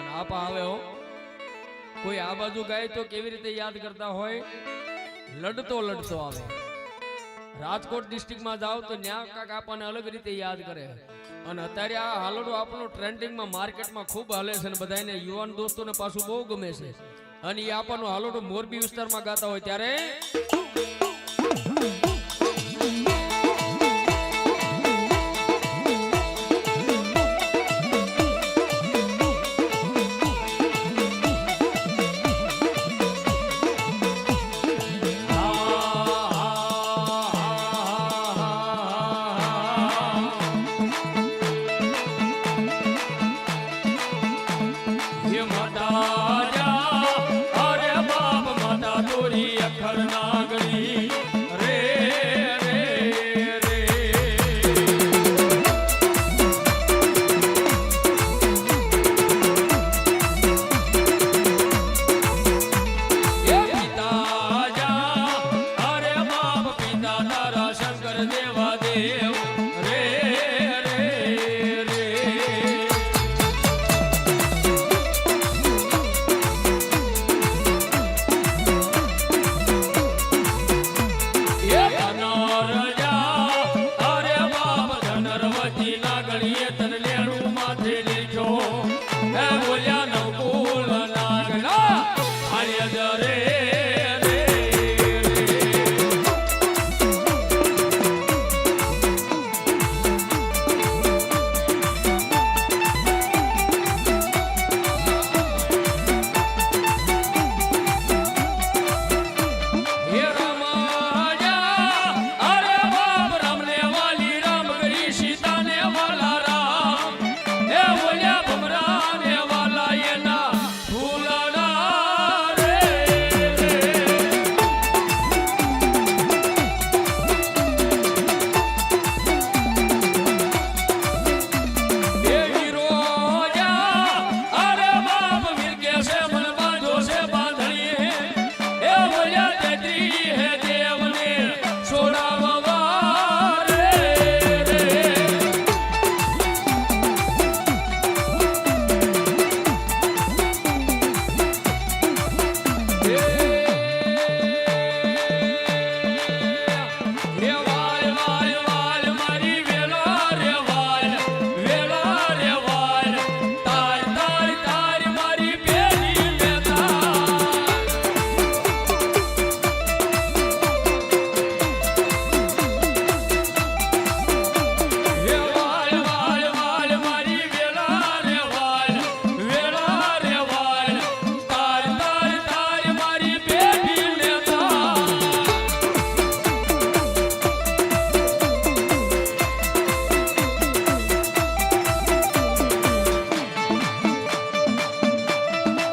અને આપા આવે કોઈ આ બાજુ ગાય તો કેવી રીતે યાદ કરતા હોય? લડતો લડતો આવે. રાજકોટ ડિસ્ટ્રિક્ટમાં જાઓ તો ન્યા કાક આપણને અલગ રીતે યાદ કરે. અને અત્યારે આ હાલડું આપણું ટ્રેન્ડિંગમાં માર્કેટમાં ખૂબ હાલે છે અને બધાને યુવાન દોસ્તોને પાછું બહુ ગમે છે. અને એ આપણનું હાલડું મોરબી વિસ્તારમાં ગાતા હોય ત્યારે गोरी अखरना ಮಾಡಿಲ